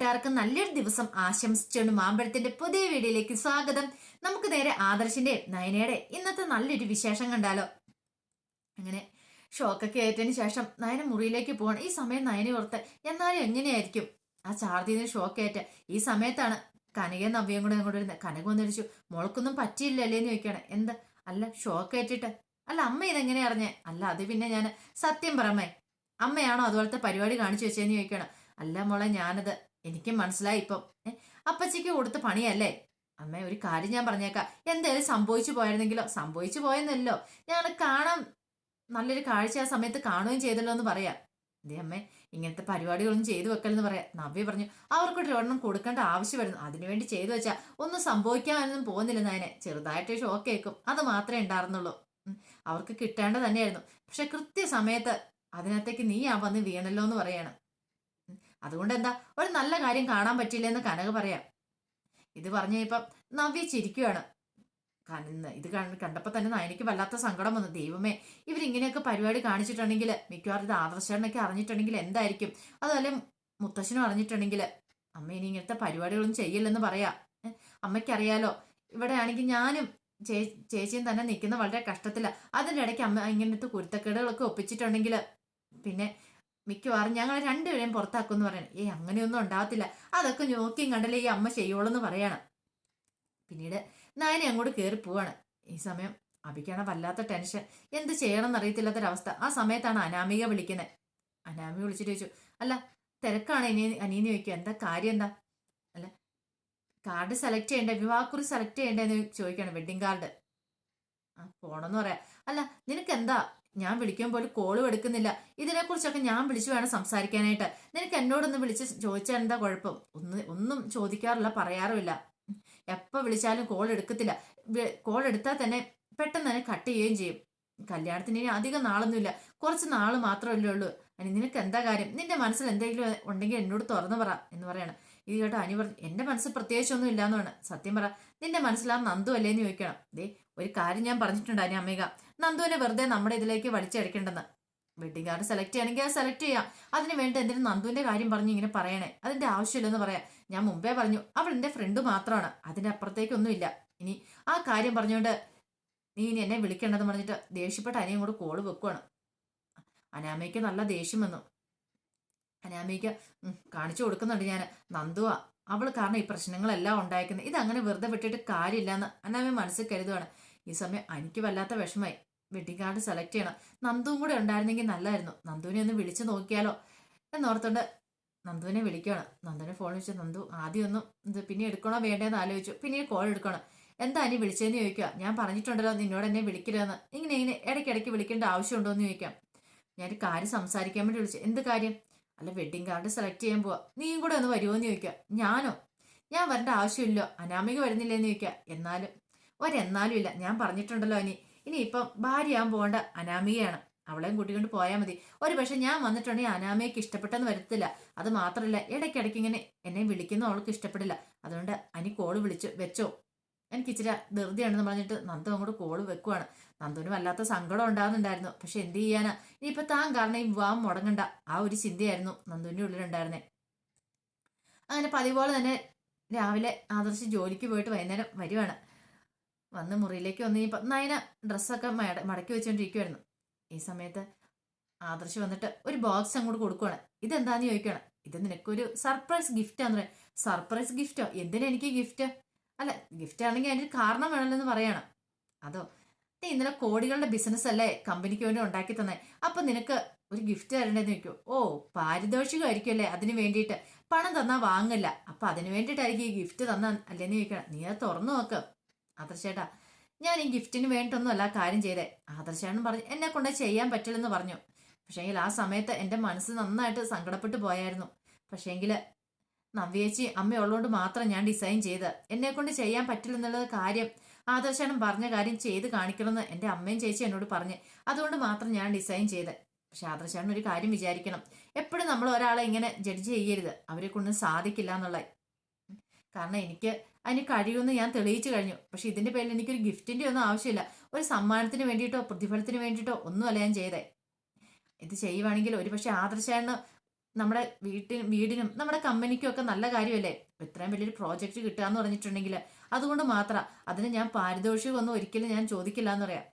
കൂട്ടുകാർക്ക് നല്ലൊരു ദിവസം ആശംസിച്ചുകൊണ്ട് മാമ്പഴത്തിന്റെ പുതിയ വീഡിയോയിലേക്ക് സ്വാഗതം. നമുക്ക് നേരെ ആദർശിന്റെ നയനയുടെ ഇന്നത്തെ നല്ലൊരു വിശേഷം കണ്ടാലോ. അങ്ങനെ ഷോക്കൊക്കെ ഏറ്റതിന് ശേഷം നയന മുറിയിലേക്ക് പോകണം ഈ സമയം നയന ഓർത്ത് എന്നാലും എങ്ങനെയായിരിക്കും? ആ ചാർജീന്ന് ഷോക്ക് ഏറ്റ ഈ സമയത്താണ് കനകയും നവ്യം കൂടെ അങ്ങോട്ട് വരുന്നത്. കനക വന്നിരിച്ചു മോൾക്കൊന്നും പറ്റിയില്ലല്ലേ എന്ന് ചോദിക്കണം എന്താ? അല്ല ഷോക്ക് ഏറ്റിട്ട് അല്ല അമ്മ ഇതെങ്ങനെ അറിഞ്ഞേ? അല്ല അത് പിന്നെ ഞാൻ സത്യം പറമേ അമ്മയാണോ അതുപോലത്തെ പരിപാടി കാണിച്ചു വെച്ചതെന്ന് ചോദിക്കണം അല്ല മോളെ ഞാനത് എനിക്ക് മനസ്സിലായി ഇപ്പം. അപ്പച്ചിക്ക് കൊടുത്ത പണിയല്ലേ? അമ്മ ഒരു കാര്യം ഞാൻ പറഞ്ഞേക്കാം. എന്തായാലും സംഭവിച്ചു പോയിരുന്നെങ്കിലോ? സംഭവിച്ചു പോയെന്നല്ലോ. ഞാൻ കാണാൻ നല്ലൊരു കാഴ്ച ആ സമയത്ത് കാണുകയും ചെയ്തല്ലോ എന്ന് പറയാം. ദേ അമ്മേ ഇങ്ങനത്തെ പരിപാടികളൊന്നും ചെയ്തു വെക്കലെന്ന് പറയാം. നവ്യ പറഞ്ഞു അവർക്കൊരു ഒരെണ്ണം കൊടുക്കേണ്ട ആവശ്യം വരുന്നു അതിനുവേണ്ടി ചെയ്തു വെച്ചാൽ ഒന്നും സംഭവിക്കാനൊന്നും പോകുന്നില്ല നായനെ. ചെറുതായിട്ട് ഷോക്ക് കേൾക്കും. അത് മാത്രമേ ഉണ്ടായിരുന്നുള്ളൂ. അവർക്ക് കിട്ടേണ്ടത് തന്നെയായിരുന്നു. പക്ഷെ കൃത്യസമയത്ത് അതിനകത്തേക്ക് നീ ആ വന്ന് വീണല്ലോ എന്ന് പറയണം. അതുകൊണ്ട് എന്താ ഒരു നല്ല കാര്യം കാണാൻ പറ്റില്ല എന്ന് കനക പറയാം. ഇത് പറഞ്ഞു ഇപ്പം നവ്യ ചിരിക്കുകയാണ് കന- ഇത് കണ്ടപ്പോൾ കണ്ടപ്പോ തന്നെ എനിക്ക് വല്ലാത്ത സങ്കടം വന്നു. ദൈവമേ ഇവരിങ്ങനെയൊക്കെ പരിപാടി കാണിച്ചിട്ടുണ്ടെങ്കിൽ മിക്കവാറും ഇത് ആദർശനൊക്കെ അറിഞ്ഞിട്ടുണ്ടെങ്കിൽ എന്തായിരിക്കും? അതുപോലെ മുത്തശ്ശനും അറിഞ്ഞിട്ടുണ്ടെങ്കിൽ അമ്മ ഇനി ഇങ്ങനത്തെ പരിപാടികളൊന്നും ചെയ്യില്ലെന്ന് പറയാം. അമ്മയ്ക്കറിയാലോ ഇവിടെ ആണെങ്കിൽ ഞാനും ചേ ചേച്ചിയും തന്നെ നിൽക്കുന്ന വളരെ കഷ്ടത്തില്ല അതിന്റെ ഇടയ്ക്ക് അമ്മ ഇങ്ങനത്തെ കുരുത്തക്കേടുകളൊക്കെ ഒപ്പിച്ചിട്ടുണ്ടെങ്കിൽ പിന്നെ മിക്കവാറും ഞങ്ങൾ രണ്ടുപേരെയും പുറത്താക്കുമെന്ന് പറയണം. ഏ അങ്ങനെയൊന്നും ഉണ്ടാവത്തില്ല. അതൊക്കെ നോക്കിയും കണ്ടല്ലേ ഈ അമ്മ ചെയ്യുള്ളൂ എന്ന് പറയണം. പിന്നീട് നയനെ അങ്ങോട്ട് കയറി പോവാണ്. ഈ സമയം അഭിക്കാണ് വല്ലാത്ത ടെൻഷൻ. എന്ത് ചെയ്യണം എന്നറിയത്തില്ലാത്തൊരവസ്ഥ ആ സമയത്താണ് അനാമിക വിളിക്കുന്നത് അനാമി വിളിച്ചിട്ട് ചോദിച്ചു അല്ല തിരക്കാണ് ഇനി അനിയെന്ന് ചോദിക്കുക എന്താ കാര്യം എന്താ? അല്ല കാർഡ് സെലക്ട് ചെയ്യേണ്ട? വിവാഹക്കുറി സെലക്ട് ചെയ്യണ്ടേന്ന് ചോദിക്കുകയാണ് വെഡിങ് കാർഡ്. ആ പോണെന്ന് പറയാം. അല്ല നിനക്ക് എന്താ ഞാൻ വിളിക്കുമ്പോൾ കോളും എടുക്കുന്നില്ല. ഇതിനെക്കുറിച്ചൊക്കെ ഞാൻ വിളിച്ചു വേണം സംസാരിക്കാനായിട്ട്. നിനക്ക് എന്നോടൊന്ന് വിളിച്ച് ചോദിച്ചാൽ എന്താ കുഴപ്പം? ഒന്ന് ഒന്നും ചോദിക്കാറില്ല പറയാറുമില്ല. എപ്പോൾ വിളിച്ചാലും കോൾ എടുക്കത്തില്ല. കോൾ എടുത്താൽ തന്നെ പെട്ടെന്ന് തന്നെ കട്ട് ചെയ്യുകയും ചെയ്യും. കല്യാണത്തിന് ഇനി അധികം നാളൊന്നുമില്ല. കുറച്ച് നാൾ മാത്രമല്ലേ ഉള്ളൂ. അനി നിനക്ക് എന്താ കാര്യം? നിന്റെ മനസ്സിൽ എന്തെങ്കിലും ഉണ്ടെങ്കിൽ എന്നോട് തുറന്നു പറ എന്ന് പറയണം. ഇത് കേട്ടോ അനി പറഞ്ഞു എന്റെ മനസ്സിൽ പ്രത്യേകിച്ചൊന്നും ഇല്ലാന്നാണ് സത്യം പറ നിന്റെ മനസ്സിൽ ആ നന്ദു അല്ലേന്ന് ചോദിക്കണം. ദേ ഒരു കാര്യം ഞാൻ പറഞ്ഞിട്ടുണ്ട് അനി അമ്മേക. നന്ദുവിനെ വെറുതെ നമ്മുടെ ഇതിലേക്ക് വലിച്ചടിക്കേണ്ടെന്ന്. വെഡിങ് കാർഡ് സെലക്ട് ചെയ്യണമെങ്കിൽ അത് സെലക്ട് ചെയ്യാം. അതിന് വേണ്ടി എന്തിനും നന്ദുവിന്റെ കാര്യം പറഞ്ഞു ഇങ്ങനെ പറയണേ. അതിന്റെ ആവശ്യമില്ലെന്ന് പറയാം. ഞാൻ മുമ്പേ പറഞ്ഞു അവൾ എന്റെ ഫ്രണ്ട് മാത്രമാണ് അതിന്റെ അപ്പുറത്തേക്കൊന്നുമില്ല ഇനി ആ കാര്യം പറഞ്ഞുകൊണ്ട് നീ ഇനി എന്നെ വിളിക്കേണ്ടെന്ന് പറഞ്ഞിട്ട് ദേഷ്യപ്പെട്ട അനിയും കൂടെ കോൾ വെക്കുവാണ്. അനാമയ്ക്ക് നല്ല ദേഷ്യം വന്നു. അനാമയ്ക്ക് ഉം, കാണിച്ചു കൊടുക്കുന്നുണ്ട് ഞാൻ നന്ദുവ അവൾ കാരണം ഈ പ്രശ്നങ്ങളെല്ലാം ഉണ്ടായിരിക്കുന്നത് അങ്ങനെ വെറുതെ വിട്ടിട്ട് കാര്യമില്ലെന്ന് അനാമി മനസ്സിൽ കരുതുവാണ്. ഈ സമയം എനിക്ക് വല്ലാത്ത വിഷമായി വെഡിങ് കാർഡ് സെലക്ട് ചെയ്യണം. നന്ദുവും കൂടെ ഉണ്ടായിരുന്നെങ്കിൽ നല്ലതായിരുന്നു നന്ദുവിനെ ഒന്ന് വിളിച്ചു നോക്കിയാലോ? എന്നോർത്തോണ്ട് നന്ദുവിനെ വിളിക്കുകയാണ് നന്ദുവിനെ ഫോൺ വിളിച്ചു നന്ദു ആദ്യം ഒന്നും ഇത് പിന്നെ എടുക്കണോ വേണ്ടേന്ന് ആലോചിച്ചു. പിന്നീട് കോൾ എടുക്കണം. എന്താ നീ വിളിച്ചതെന്ന് ചോദിക്കുക. ഞാൻ പറഞ്ഞിട്ടുണ്ടല്ലോ നിന്നോട് എന്നെ വിളിക്കരുതെന്ന്. ഇങ്ങനെ ഇങ്ങനെ ഇടയ്ക്കിടയ്ക്ക് വിളിക്കേണ്ട ആവശ്യമുണ്ടോ എന്ന് ചോദിക്കാം. ഞാൻ കാര്യം സംസാരിക്കാൻ വേണ്ടി വിളിച്ചു. എന്ത് കാര്യം? അല്ല വെഡിങ് കാർഡ് സെലക്ട് ചെയ്യാൻ പോവാ. നീയും കൂടെ ഒന്ന് വരുമോ എന്ന് ചോദിക്കുക ഞാനോ? ഞാൻ വരേണ്ട ആവശ്യമില്ലോ. അനാമിക വരുന്നില്ലെന്ന് ചോദിക്കുക എന്നാലും ഒരെന്നാലും ഇല്ല. ഞാൻ പറഞ്ഞിട്ടുണ്ടല്ലോ ഇനി. ഇനി ഇപ്പം ഭാര്യയാകാൻ പോകേണ്ട അനാമികയാണ്. അവളെയും കൂട്ടിക്കൊണ്ട് പോയാൽ മതി. ഒരു പക്ഷെ ഞാൻ വന്നിട്ടുണ്ടെങ്കിൽ അനാമയ്ക്ക് ഇഷ്ടപ്പെട്ടെന്ന് വരത്തില്ല. അത് മാത്രമല്ല ഇടയ്ക്കിടയ്ക്ക് ഇങ്ങനെ എന്നെ വിളിക്കുന്ന അവൾക്ക് ഇഷ്ടപ്പെടില്ല. അതുകൊണ്ട് അനി കോൾ വിളിച്ചു വെച്ചോ? എനിക്ക് ഇച്ചിരി ധൃതിയാണെന്ന് പറഞ്ഞിട്ട് നന്ദു അങ്ങോട്ട് കോൾ വെക്കുവാണ്. നന്ദുവിന് വല്ലാത്ത സങ്കടം ഉണ്ടാകുന്നുണ്ടായിരുന്നു പക്ഷെ എന്ത് ചെയ്യാനാ? ഇനിയിപ്പോൾ താൻ കാരണം ഈ വിവാഹം മുടങ്ങണ്ട. ആ ഒരു ചിന്തയായിരുന്നു നന്ദുവിന്റെ ഉള്ളിലുണ്ടായിരുന്നേ. അങ്ങനെ പതിപോലെ തന്നെ രാവിലെ ആദർശ് ജോലിക്ക് പോയിട്ട് വൈകുന്നേരം വരുവാണ്. വന്ന് മുറിയിലേക്ക് വന്ന് കഴിഞ്ഞപ്പോൾ നയന ഡ്രസ്സൊക്കെ മട- മടക്കി വെച്ചുകൊണ്ടിരിക്കുവായിരുന്നു ഈ സമയത്ത് ആദർശ് വന്നിട്ട് ഒരു ബോക്സ് അങ്ങോട്ട് കൊടുക്കുവാണ്. ഇതെന്താന്ന് ചോദിക്കുകയാണ് ഇത് നിനക്കൊരു സർപ്രൈസ് ഗിഫ്റ്റ് ആന്ന് പറയാം. സർപ്രൈസ് ഗിഫ്റ്റോ എന്തിനാ എനിക്ക് ഗിഫ്റ്റ് അല്ല ഗിഫ്റ്റ് ആണെങ്കിൽ അതിന് കാരണം വേണമല്ലോ എന്ന് പറയണം. അതോ നീ ഇന്നലെ കോടികളുടെ ബിസിനസ് അല്ലേ കമ്പനിക്ക് വേണ്ടി ഉണ്ടാക്കി തന്നെ. അപ്പൊ നിനക്ക് ഒരു ഗിഫ്റ്റ് തരണ്ടെന്ന് ചോദിക്കൂ. ഓ പാരിതോഷികമായിരിക്കും അല്ലേ? അതിന് വേണ്ടിയിട്ട് പണം തന്നാ വാങ്ങില്ല. അപ്പൊ അതിന് വേണ്ടിയിട്ടായിരിക്കും ഈ ഗിഫ്റ്റ് തന്ന അല്ലേന്ന് ചോദിക്കണം. നീ അത് തുറന്നു നോക്ക്. ആദർശേട്ടാ ഞാൻ ഈ ഗിഫ്റ്റിന് വേണ്ടിയിട്ടൊന്നും അല്ല കാര്യം ചെയ്തേ. ആദർശേട്ടൻ പറഞ്ഞു എന്നെ കൊണ്ട് ചെയ്യാൻ പറ്റില്ലെന്ന് പറഞ്ഞു. പക്ഷേങ്കിൽ ആ സമയത്ത് എന്റെ മനസ്സ് നന്നായിട്ട് സങ്കടപ്പെട്ടു പോയായിരുന്നു. പക്ഷേങ്കിൽ നവ്യേച്ചി അമ്മയുള്ളതുകൊണ്ട് മാത്രം ഞാൻ ഡിസൈൻ ചെയ്ത്. എന്നെ കൊണ്ട് ചെയ്യാൻ പറ്റില്ലെന്നുള്ളത് കാര്യം ആദർശനം പറഞ്ഞ കാര്യം ചെയ്ത് കാണിക്കണമെന്ന് എന്റെ അമ്മയും ചേച്ചി എന്നോട് പറഞ്ഞ് അതുകൊണ്ട് മാത്രം ഞാൻ ഡിസൈൻ ചെയ്ത്. പക്ഷെ ആദർശാണ് ഒരു കാര്യം വിചാരിക്കണം. എപ്പോഴും നമ്മൾ ഒരാളെ ഇങ്ങനെ ജഡ്ജ് ചെയ്യരുത്. അവരെ കൊണ്ട് സാധിക്കില്ല എന്നുള്ള കാരണം എനിക്ക് അതിന് കഴിയുമെന്ന് ഞാൻ തെളിയിച്ചു കഴിഞ്ഞു. പക്ഷെ ഇതിന്റെ പേരിൽ എനിക്കൊരു ഗിഫ്റ്റിന്റെ ഒന്നും ആവശ്യമില്ല. ഒരു സമ്മാനത്തിന് വേണ്ടിയിട്ടോ പ്രതിഫലത്തിന് വേണ്ടിയിട്ടോ ഒന്നുമല്ല ഞാൻ ചെയ്തേ. ഇത് ചെയ്യുവാണെങ്കിൽ ഒരു പക്ഷെ ആദർശാണ് നമ്മുടെ വീട്ടിനും വീടിനും നമ്മുടെ കമ്പനിക്കും ഒക്കെ നല്ല കാര്യമല്ലേ? ഇത്രയും വലിയൊരു പ്രോജക്റ്റ് കിട്ടുക എന്ന് പറഞ്ഞിട്ടുണ്ടെങ്കിൽ അതുകൊണ്ട് മാത്രം അതിന് ഞാൻ പാരിതോഷികം ഒന്നും ഒരിക്കലും ഞാൻ ചോദിക്കില്ല എന്ന് പറയാം.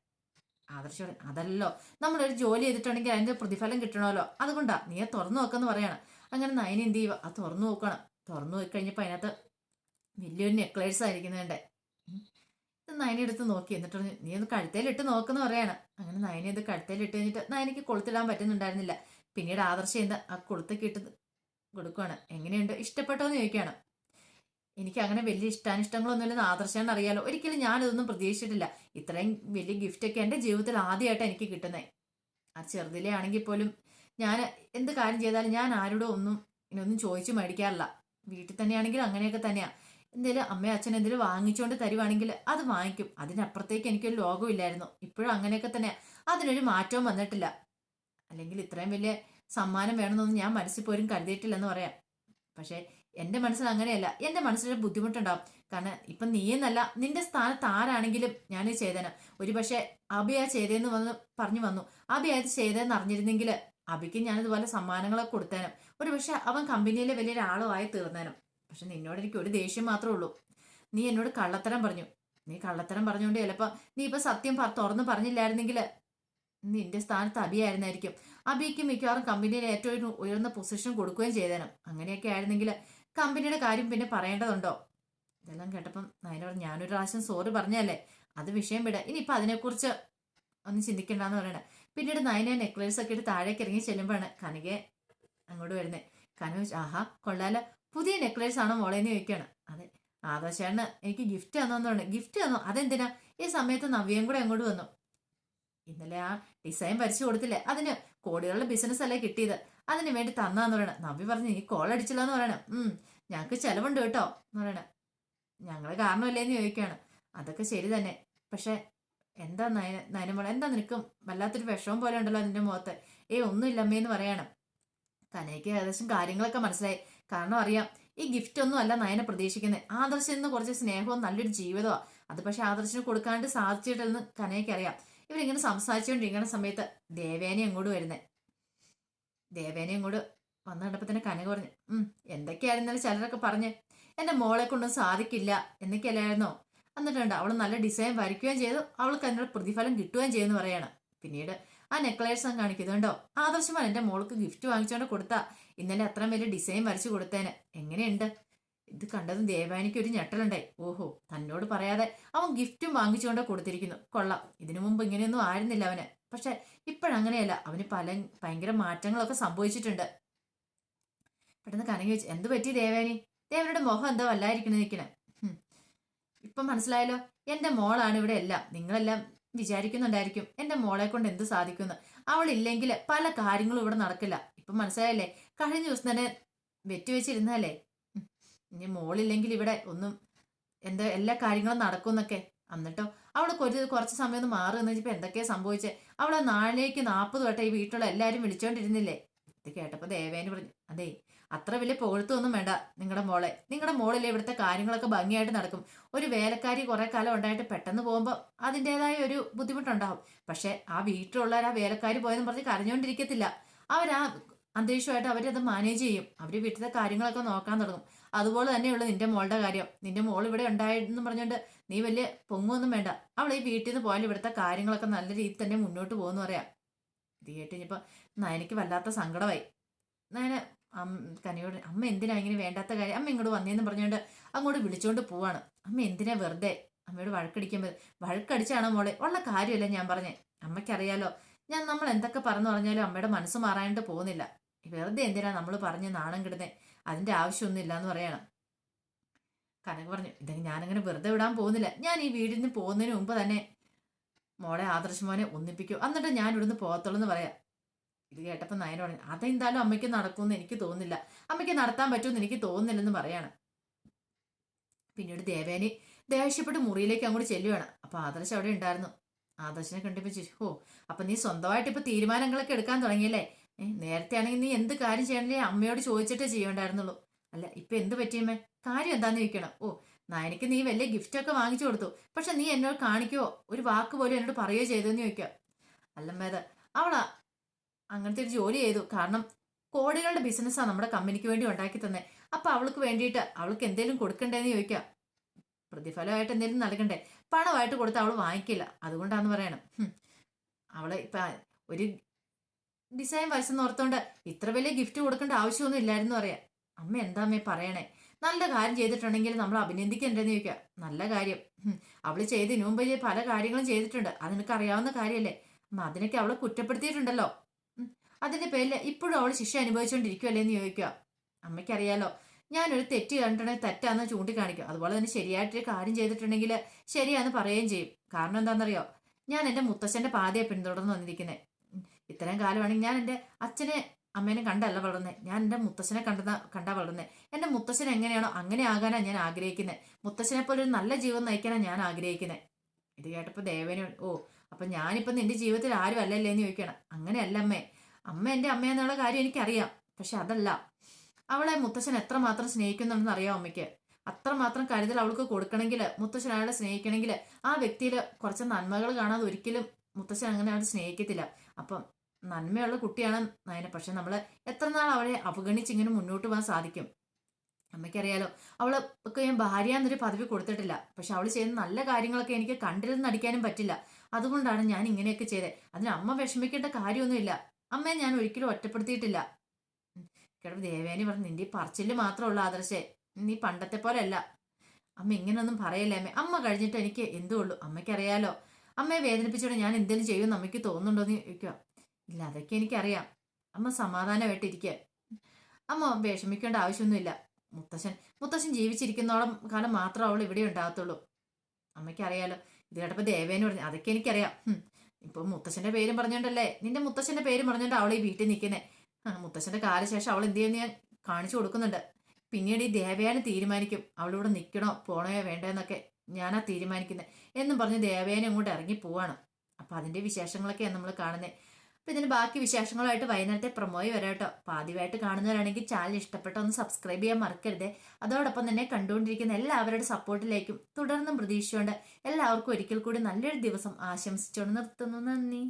ആദർശ അതല്ലോ. നമ്മളൊരു ജോലി ചെയ്തിട്ടുണ്ടെങ്കിൽ അതിന്റെ പ്രതിഫലം കിട്ടണമല്ലോ. അതുകൊണ്ടാ നീ തുറന്നു നോക്കെന്ന് പറയണം. അങ്ങനെ നയന എന്ത് ചെയ്യുക അത് തുറന്നു നോക്കണം. തുറന്നു നോക്കി കഴിഞ്ഞപ്പോൾ അതിനകത്ത് വലിയൊരു നെക്ലേഴ്സ് ആയിരിക്കുന്നുണ്ട് നയന എടുത്ത് നോക്കി. എന്നിട്ട് നീ ഒന്ന് കഴുത്തേലിട്ട് നോക്കെന്ന് പറയാണ്. അങ്ങനെ നയനെ ഇത് കഴുത്തേലിട്ട് കഴിഞ്ഞിട്ട് നയനക്ക് കൊളുത്തിടാൻ പറ്റുന്നുണ്ടായിരുന്നില്ല. പിന്നീട് ആദർശ എന്താ ആ കൊളുത്തൊക്കെ ഇട്ട് കൊടുക്കുവാണ്. എങ്ങനെയുണ്ട്? ഇഷ്ടപ്പെട്ടോ എന്ന് ചോദിക്കുകയാണ്. എനിക്ക് അങ്ങനെ വലിയ ഇഷ്ടാനിഷ്ടങ്ങളൊന്നുമില്ലെന്ന് എന്ന് അറിയാലോ. ഒരിക്കലും ഞാനിതൊന്നും പ്രതീക്ഷിച്ചിട്ടില്ല. ഇത്രയും വലിയ ഗിഫ്റ്റൊക്കെ എന്റെ ജീവിതത്തിൽ ആദ്യമായിട്ടാണ് എനിക്ക് കിട്ടുന്നത് ആ ചെറുതിലെ ആണെങ്കിൽ പോലും ഞാൻ എന്ത് കാര്യം ചെയ്താലും ഞാൻ ആരോടും ഒന്നും ഇനൊന്നും ചോദിച്ചു മേടിക്കാറില്ല. വീട്ടിൽ തന്നെയാണെങ്കിലും അങ്ങനെയൊക്കെ തന്നെയാ. എന്തെങ്കിലും അമ്മയും അച്ഛൻ എന്തെങ്കിലും വാങ്ങിച്ചുകൊണ്ട് തരുവാണെങ്കിൽ അത് വാങ്ങിക്കും. അതിനപ്പുറത്തേക്ക് എനിക്കൊരു ലോകമില്ലായിരുന്നു ഇപ്പോഴും അങ്ങനെയൊക്കെ തന്നെയാ. അതിനൊരു മാറ്റവും വന്നിട്ടില്ല. അല്ലെങ്കിൽ ഇത്രയും വലിയ സമ്മാനം വേണമെന്നൊന്നും ഞാൻ മനസ്സിൽ പോലും കരുതിയിട്ടില്ലെന്ന് പറയാം. പക്ഷേ എന്റെ മനസ്സിൽ അങ്ങനെയല്ല. എന്റെ മനസ്സിലൊരു ബുദ്ധിമുട്ടുണ്ടാവും. കാരണം ഇപ്പം നീയെന്നല്ല നിന്റെ സ്ഥാനത്ത് ആരാണെങ്കിലും ഞാൻ ചെയ്തേനെ ഒരു പക്ഷേ അബിയാ ചെയ്തതെന്ന് വന്ന് പറഞ്ഞു വന്നു. അബി അത് ചെയ്തതെന്ന് അറിഞ്ഞിരുന്നെങ്കിൽ അബിക്ക് ഞാനിതുപോലെ സമ്മാനങ്ങളൊക്കെ കൊടുത്തേനും. ഒരു പക്ഷെ അവൻ കമ്പനിയിലെ വലിയൊരാളും ആയി തീർന്നേനും. പക്ഷെ നിന്നോട് എനിക്ക് ഒരു ദേഷ്യം മാത്രമേ ഉള്ളൂ. നീ എന്നോട് കള്ളത്തരം പറഞ്ഞു. നീ കള്ളത്തരം പറഞ്ഞുകൊണ്ട് ചിലപ്പോൾ നീ ഇപ്പൊ സത്യം തുറന്ന് പറഞ്ഞില്ലായിരുന്നെങ്കിൽ നിന്റെ സ്ഥാനത്ത് അബിയായിരുന്നായിരിക്കും. അബിക്ക് മിക്കവാറും കമ്പനിയിൽ ഏറ്റവും ഉയർന്ന പൊസിഷൻ കൊടുക്കുകയും ചെയ്തേനും. അങ്ങനെയൊക്കെ ആയിരുന്നെങ്കിൽ കമ്പനിയുടെ കാര്യം പിന്നെ പറയേണ്ടതുണ്ടോ? ഇതെല്ലാം കേട്ടപ്പം നയന പറഞ്ഞു ഞാനൊരു പ്രാവശ്യം സോറി പറഞ്ഞല്ലേ അത് വിഷയം വിട. ഇനിയിപ്പോൾ അതിനെക്കുറിച്ച് ഒന്ന് ചിന്തിക്കണ്ടെന്ന് പറയണേ. പിന്നീട് നയന നെക്ലേസ് ഒക്കെ ഇട്ട് താഴേക്ക് ഇറങ്ങി ചെല്ലുമ്പോഴാണ് കനകെ അങ്ങോട്ട് വരുന്നത് കനക ആഹാ കൊള്ളാലോ. പുതിയ നെക്ലേസ് ആണോ മോളെ? എന്ന് ചോദിക്കുകയാണ്. അതെ ആദർശാണ് എനിക്ക് ഗിഫ്റ്റ് തന്നോന്നുണ്ട് ഗിഫ്റ്റ് തന്നു? അതെന്തിനാ? ഈ സമയത്ത് നവ്യം കൂടെ അങ്ങോട്ട് വന്നു. ഇന്നലെ ആ ഡിസൈൻ വരച്ചു കൊടുത്തില്ലേ? അതിന് കോടികളുടെ ബിസിനസ് അല്ലേ കിട്ടിയത്? അതിന് വേണ്ടി തന്നാന്ന് പറയണം. നവ്യ പറഞ്ഞു നീ കോൾ അടിച്ചില്ല എന്ന് പറയണം. ഉം ഞങ്ങൾക്ക് ചെലവുണ്ട് കേട്ടോ എന്ന് പറയണം. ഞങ്ങൾ കാരണമല്ലേന്ന് ചോദിക്കുകയാണ് അതൊക്കെ ശരി തന്നെ. പക്ഷെ എന്താ നയന നയനമോളെ എന്താ നിനക്കും വല്ലാത്തൊരു വിഷമം പോലെ ഉണ്ടല്ലോ അതിന്റെ മുഖത്ത്? ഏ ഒന്നുമില്ല അമ്മയെന്ന് പറയണം. കനയ്ക്ക് ഏകദേശം കാര്യങ്ങളൊക്കെ മനസ്സിലായി. കാരണം അറിയാം ഈ ഗിഫ്റ്റ് ഒന്നും അല്ല നയനെ പ്രതീക്ഷിക്കുന്നത് ആദർശം എന്ന് കുറച്ച് സ്നേഹവും നല്ലൊരു ജീവിതമാണ് അത് പക്ഷെ ആദർശിന് കൊടുക്കാണ്ട് സാധിച്ചിട്ടില്ലെന്ന് കനയ്ക്ക് അറിയാം. ഇവരിങ്ങനെ സംസാരിച്ചുകൊണ്ടിരിക്കുന്ന സമയത്ത് ദേവേനെ അങ്ങോട്ട് വരുന്നേ. ദേവേനെ അങ്ങോട്ട് വന്നു കണ്ടപ്പോൾ തന്നെ കനക പറഞ്ഞു ഉം എന്തൊക്കെയായിരുന്നാലും ചിലരൊക്കെ പറഞ്ഞ്? എന്റെ മോളെ കൊണ്ടും സാധിക്കില്ല എന്നൊക്കെയല്ലായിരുന്നോ? എന്നിട്ടുണ്ട് അവൾ നല്ല ഡിസൈൻ വരയ്ക്കുകയും ചെയ്തു അവൾക്ക് അതിനുള്ള പ്രതിഫലം കിട്ടുകയും ചെയ്യുമെന്ന് പറയാണ്. പിന്നീട് ആ നെക്ലേഴ്സ് കാണിക്കുന്നുണ്ടോ ആദർശമാൻ എന്റെ മോൾക്ക് ഗിഫ്റ്റ് വാങ്ങിച്ചുകൊണ്ട് കൊടുത്താ ഇന്നലെ അത്രയും വലിയ ഡിസൈൻ വരച്ചു കൊടുത്തേന്. എങ്ങനെയുണ്ട്? ഇത് കണ്ടതും ദേവാനിക്ക് ഒരു ഞെട്ടലുണ്ടായി. ഓഹോ തന്നോട് പറയാതെ അവൻ ഗിഫ്റ്റും വാങ്ങിച്ചുകൊണ്ട് കൊടുത്തിരിക്കുന്നു. കൊള്ളാം. ഇതിനു മുമ്പ് ഇങ്ങനെയൊന്നും ആയിരുന്നില്ല അവന്. പക്ഷെ ഇപ്പോഴങ്ങനെയല്ല. അവന് പല ഭയങ്കര മാറ്റങ്ങളൊക്കെ സംഭവിച്ചിട്ടുണ്ട്. പെട്ടെന്ന് കനങ്ങി വെച്ച് എന്ത് പറ്റി ദേവാനി? ദേവനുടെ മുഖം എന്താ വല്ലായിരിക്കണേ നിൽക്കണേ. ഇപ്പം മനസ്സിലായല്ലോ എന്റെ മോളാണ് ഇവിടെ എല്ലാം. നിങ്ങളെല്ലാം വിചാരിക്കുന്നുണ്ടായിരിക്കും. എന്റെ മോളെ കൊണ്ട് എന്ത് സാധിക്കുമെന്ന് അവളില്ലെങ്കിൽ പല കാര്യങ്ങളും ഇവിടെ നടക്കില്ല. ഇപ്പം മനസ്സിലായല്ലേ? കഴിഞ്ഞ ദിവസം തന്നെ വെറ്റിവെച്ചിരുന്നല്ലേ. ഇനി മോളില്ലെങ്കിൽ ഇവിടെ ഒന്നും എന്താ എല്ലാ കാര്യങ്ങളും നടക്കുമെന്നൊക്കെ. എന്നിട്ടോ അവൾ ഒരു കുറച്ച് സമയം ഒന്ന് മാറി. എന്ന് വെച്ചപ്പോ എന്തൊക്കെയാ സംഭവിച്ചേ? അവളെ നാളിലേക്ക് നാൽപ്പത് വട്ടം ഈ വീട്ടിലുള്ള എല്ലാരും വിളിച്ചോണ്ടിരുന്നില്ലേ? ഇത് കേട്ടപ്പോ ദേവേന് പറഞ്ഞു അതെ അത്ര വലിയ പുകഴ്ത്തൊന്നും വേണ്ട നിങ്ങളുടെ മോളെ. നിങ്ങളുടെ മോളിലെ ഇവിടുത്തെ കാര്യങ്ങളൊക്കെ ഭംഗിയായിട്ട് നടക്കും. ഒരു വേലക്കാരി കുറെ കാലം ഉണ്ടായിട്ട് പെട്ടെന്ന് പോകുമ്പോൾ അതിന്റെതായ ഒരു ബുദ്ധിമുട്ടുണ്ടാവും. പക്ഷെ ആ വീട്ടിലുള്ളവർ ആ വേലക്കാരി പോയെന്ന് പറഞ്ഞ് കരഞ്ഞുകൊണ്ടിരിക്കത്തില്ല അവരാ അന്തരീക്ഷമായിട്ട് അവരത് മാനേജ് ചെയ്യും. അവർ വീട്ടിലെ കാര്യങ്ങളൊക്കെ നോക്കാൻ തുടങ്ങും. അതുപോലെ തന്നെയുള്ളൂ നിന്റെ മോളുടെ കാര്യം. നിന്റെ മോൾ ഇവിടെ ഉണ്ടായിരുന്നു പറഞ്ഞുകൊണ്ട് നീ വലിയ പൊങ്ങൊന്നും വേണ്ട. അവൾ ഈ വീട്ടിൽ നിന്ന് പോയാൽ ഇവിടുത്തെ കാര്യങ്ങളൊക്കെ നല്ല രീതിയിൽ തന്നെ മുന്നോട്ട് പോകുന്നു പറയാം. ഇത് കേട്ട് ഇനിയിപ്പോൾ നയനയ്ക്ക് വല്ലാത്ത സങ്കടമായി. നയന കനിയോട് അമ്മ എന്തിനാ ഇങ്ങനെ വേണ്ടാത്ത കാര്യം? അമ്മ ഇങ്ങോട്ട് വന്നേന്ന് പറഞ്ഞുകൊണ്ട് അങ്ങോട്ട് വിളിച്ചുകൊണ്ട് പോവാണ്. അമ്മ എന്തിനാ വെറുതെ? അമ്മയോട് വഴക്കടിക്കുമ്പോൾ വഴക്കടിച്ചാണോ മോളെ? ഉള്ള കാര്യമല്ല ഞാൻ പറഞ്ഞേ. അമ്മയ്ക്കറിയാലോ ഞാൻ നമ്മൾ എന്തൊക്കെ പറഞ്ഞു പറഞ്ഞാലും അമ്മയുടെ മനസ്സ് മാറാനായിട്ട് പോകുന്നില്ല. വെറുതെ എന്തിനാ നമ്മൾ പറഞ്ഞ് നാണം കിടുന്നേ? അതിന്റെ ആവശ്യമൊന്നുമില്ല എന്ന് പറയണം. കനക പറഞ്ഞു ഇതെങ്കിൽ ഞാനങ്ങനെ വെറുതെ വിടാൻ പോകുന്നില്ല. ഞാൻ ഈ വീടിൽ നിന്ന് പോകുന്നതിന് മുമ്പ് തന്നെ മോളെ ആദർശമോനെ ഒന്നിപ്പിക്കൂ. എന്നിട്ട് ഞാൻ ഇവിടുന്ന് പോകത്തുള്ളൂ എന്ന് പറയാം. ഇത് കേട്ടപ്പോൾ നയന പറഞ്ഞു അതെന്തായാലും അമ്മയ്ക്ക് നടക്കുമെന്ന് എനിക്ക് തോന്നുന്നില്ല. അമ്മയ്ക്ക് നടത്താൻ പറ്റുമെന്ന് എനിക്ക് തോന്നുന്നില്ലെന്ന് പറയാണ്. പിന്നീട് ദേവേനി ദേഷ്യപ്പെട്ട് മുറിയിലേക്ക് അങ്ങോട്ട് ചെല്ലുവാണ്. അപ്പോൾ ആദർശ് അവിടെ ഉണ്ടായിരുന്നു. ആദർശിനെ കണ്ടിപ്പോൾ ചോദിച്ചു ഓ അപ്പൊ നീ സ്വന്തമായിട്ട് ഇപ്പൊ തീരുമാനങ്ങളൊക്കെ എടുക്കാൻ തുടങ്ങിയല്ലേ? നേരത്തെ ആണെങ്കിൽ നീ എന്ത് കാര്യം ചെയ്യണേ അമ്മയോട് ചോദിച്ചിട്ടേ ചെയ്യണ്ടായിരുന്നുള്ളൂ. അല്ല ഇപ്പൊ എന്ത് പറ്റിയമ്മേ കാര്യം എന്താന്ന് ചോദിക്കണം. ഓ നയനക്ക് നീ വലിയ ഗിഫ്റ്റ് ഒക്കെ വാങ്ങിച്ചു കൊടുത്തു. പക്ഷെ നീ എന്നോട് കാണിക്കോ? ഒരു വാക്ക് പോലും എന്നോട് പറയുകയോ ചെയ്തെന്ന് ചോദിക്കാം. അല്ലമ്മേത് അവളാ അങ്ങനത്തെ ഒരു ജോലി ചെയ്തു. കാരണം കോടികളുടെ ബിസിനസ്സാണ് നമ്മുടെ കമ്പനിക്ക് വേണ്ടി ഉണ്ടാക്കി തന്നെ. അപ്പൊ അവൾക്ക് വേണ്ടിയിട്ട് അവൾക്ക് എന്തെങ്കിലും കൊടുക്കണ്ടേന്ന് ചോദിക്കാം. പ്രതിഫലമായിട്ട് എന്തെങ്കിലും നൽകണ്ടേ? പണമായിട്ട് കൊടുത്ത് അവൾ വാങ്ങിക്കില്ല. അതുകൊണ്ടാന്ന് പറയണം. അവൾ ഇപ്പൊ ഒരു ഡിസൈൻ വയസ്സെന്ന് ഓർത്തോണ്ട് ഇത്ര വലിയ ഗിഫ്റ്റ് കൊടുക്കേണ്ട ആവശ്യമൊന്നും ഇല്ലായിരുന്നു അറിയാം അമ്മ എന്താ അമ്മേ പറയണേ? നല്ല കാര്യം ചെയ്തിട്ടുണ്ടെങ്കിൽ നമ്മൾ അഭിനന്ദിക്കണ്ടെന്ന് ചോദിക്കുക നല്ല കാര്യം. അവൾ അവൾ ചെയ്ത് ഇതിനു മുമ്പ് പല കാര്യങ്ങളും ചെയ്തിട്ടുണ്ട്. അത് നിനക്ക് അറിയാവുന്ന കാര്യമല്ലേ അമ്മ അതിനൊക്കെ അവളെ കുറ്റപ്പെടുത്തിയിട്ടുണ്ടല്ലോ. അതിന്റെ പേരിൽ ഇപ്പോഴും അവൾ ശിക്ഷ അനുഭവിച്ചുകൊണ്ടിരിക്കുവല്ലേ എന്ന് ചോദിക്കുക അമ്മയ്ക്കറിയാലോ. ഞാനൊരു തെറ്റ് കണ്ടിട്ടുണ്ടെങ്കിൽ തെറ്റാന്ന് ചൂണ്ടിക്കാണിക്കും. അതുപോലെ തന്നെ ശരിയായിട്ടൊരു കാര്യം ചെയ്തിട്ടുണ്ടെങ്കിൽ ശരിയാന്ന് പറയുകയും ചെയ്യും. കാരണം എന്താണെന്നറിയോ ഞാൻ എന്റെ മുത്തച്ഛന്റെ പാതയെ പിന്തുടർന്ന് വന്നിരിക്കുന്നത് ഇത്രയും കാലമാണെങ്കിൽ ഞാൻ എന്റെ അച്ഛനെ അമ്മേനെ കണ്ടല്ല വളർന്നത് ഞാൻ എന്റെ മുത്തശ്ശനെ കണ്ട കണ്ടാ വളർന്നത് എന്റെ മുത്തശ്ശൻ എങ്ങനെയാണോ അങ്ങനെ ആകാനാണ് ഞാൻ ആഗ്രഹിക്കുന്നത് മുത്തശ്ശനെ പോലെ ഒരു നല്ല ജീവിതം നയിക്കാനാണ് ഞാൻ ആഗ്രഹിക്കുന്നത് ഇത് കേട്ടപ്പോൾ ദേവനെ ഓ അപ്പൊ ഞാനിപ്പോൾ നിന്റെ ജീവിതത്തിൽ ആരും അല്ലല്ലേ എന്ന് ചോദിക്കണം അങ്ങനെയല്ല അമ്മേ. അമ്മ എന്റെ അമ്മയെന്നുള്ള കാര്യം എനിക്കറിയാം. പക്ഷെ അതല്ല. അവളെ മുത്തശ്ശൻ എത്രമാത്രം സ്നേഹിക്കുന്നുണ്ടെന്ന് അറിയാം അമ്മയ്ക്ക്? അത്രമാത്രം കരുതൽ അവൾക്ക് കൊടുക്കണമെങ്കിൽ മുത്തശ്ശൻ അയാളെ സ്നേഹിക്കണമെങ്കിൽ ആ വ്യക്തിയിൽ കുറച്ച് നന്മകൾ കാണാതെ ഒരിക്കലും മുത്തശ്ശൻ അങ്ങനെ അവൾ സ്നേഹിക്കത്തില്ല. അപ്പം നന്മയുള്ള കുട്ടിയാണ് നയന. പക്ഷെ നമ്മൾ എത്ര നാൾ അവളെ അവഗണിച്ച് ഇങ്ങനെ മുന്നോട്ട് പോകാൻ സാധിക്കും? അമ്മയ്ക്കറിയാലോ അവൾ ഒക്കെ ഞാൻ ഭാര്യ എന്നൊരു പദവി കൊടുത്തിട്ടില്ല. പക്ഷെ അവൾ ചെയ്യുന്ന നല്ല കാര്യങ്ങളൊക്കെ എനിക്ക് കണ്ടിരുന്ന് നടിക്കാനും പറ്റില്ല. അതുകൊണ്ടാണ് ഞാൻ ഇങ്ങനെയൊക്കെ ചെയ്തത് അതിന് അമ്മ വിഷമിക്കേണ്ട കാര്യമൊന്നുമില്ല അമ്മയെ ഞാൻ ഒരിക്കലും ഒറ്റപ്പെടുത്തിയിട്ടില്ല. കേട്ടോ ദേവേനി പറഞ്ഞു നിന്റെ ഈ പറച്ചിൽ മാത്രമുള്ള ആദർശേ. നീ പണ്ടത്തെ പോലെ അല്ല അമ്മ ഇങ്ങനൊന്നും പറയല്ലേ അമ്മ? അമ്മ കഴിഞ്ഞിട്ട് എനിക്ക് എന്തുള്ളൂ? അമ്മയ്ക്കറിയാലോ അമ്മയെ വേദനിപ്പിച്ചോടെ ഞാൻ എന്തെങ്കിലും ചെയ്യുമെന്ന് അമ്മയ്ക്ക് തോന്നുന്നുണ്ടോ എന്ന് ചോദിക്കുക ഇല്ല അതൊക്കെ എനിക്കറിയാം. അമ്മ സമാധാനമായിട്ടിരിക്കുക അമ്മ വിഷമിക്കേണ്ട ആവശ്യമൊന്നുമില്ല. മുത്തശ്ശൻ മുത്തശ്ശൻ ജീവിച്ചിരിക്കുന്നോളം കാലം മാത്രം അവൾ ഇവിടെ ഉണ്ടാകത്തുള്ളൂ. അമ്മയ്ക്കറിയാലോ ഇത് കേട്ടപ്പോൾ ദേവേനെ പറഞ്ഞു അതൊക്കെ എനിക്കറിയാം. ഇപ്പൊ മുത്തശ്ശന്റെ പേരും പറഞ്ഞോണ്ടല്ലേ? നിന്റെ മുത്തശ്ശന്റെ പേരും പറഞ്ഞോണ്ട് അവൾ ഈ വീട്ടിൽ നിൽക്കുന്നേ മുത്തശ്ശന്റെ കാലശേഷം അവൾ എന്ത് ഞാൻ കാണിച്ചു കൊടുക്കുന്നുണ്ട്. പിന്നീട് ഈ ദേവയാനെ തീരുമാനിക്കും. അവളിവിടെ നിൽക്കണോ പോണോ വേണ്ടോ എന്നൊക്കെ ഞാനാ തീരുമാനിക്കുന്നത് എന്നും പറഞ്ഞ് ദേവയാനെ അങ്ങോട്ട് ഇറങ്ങി പോവാണ്. അപ്പൊ അതിന്റെ വിശേഷങ്ങളൊക്കെയാണ് നമ്മൾ കാണുന്നത് അപ്പൊ ഇതിന് ബാക്കി വിശേഷങ്ങളുമായിട്ട് വൈകുന്നേരത്തെ പ്രൊമോയി വരാം കേട്ടോ. അപ്പൊ ആദ്യമായിട്ട് കാണുന്നവരാണെങ്കിൽ ചാനൽ ഇഷ്ടപ്പെട്ട ഒന്ന് സബ്സ്ക്രൈബ് ചെയ്യാൻ മറക്കരുത്. അതോടൊപ്പം തന്നെ കണ്ടുകൊണ്ടിരിക്കുന്ന എല്ലാവരുടെ സപ്പോർട്ടിലേക്കും തുടർന്നും പ്രതീക്ഷിച്ചുകൊണ്ട് എല്ലാവർക്കും ഒരിക്കൽ കൂടി നല്ലൊരു ദിവസം ആശംസിച്ചുകൊണ്ട് നിർത്തുന്നു. നന്ദി.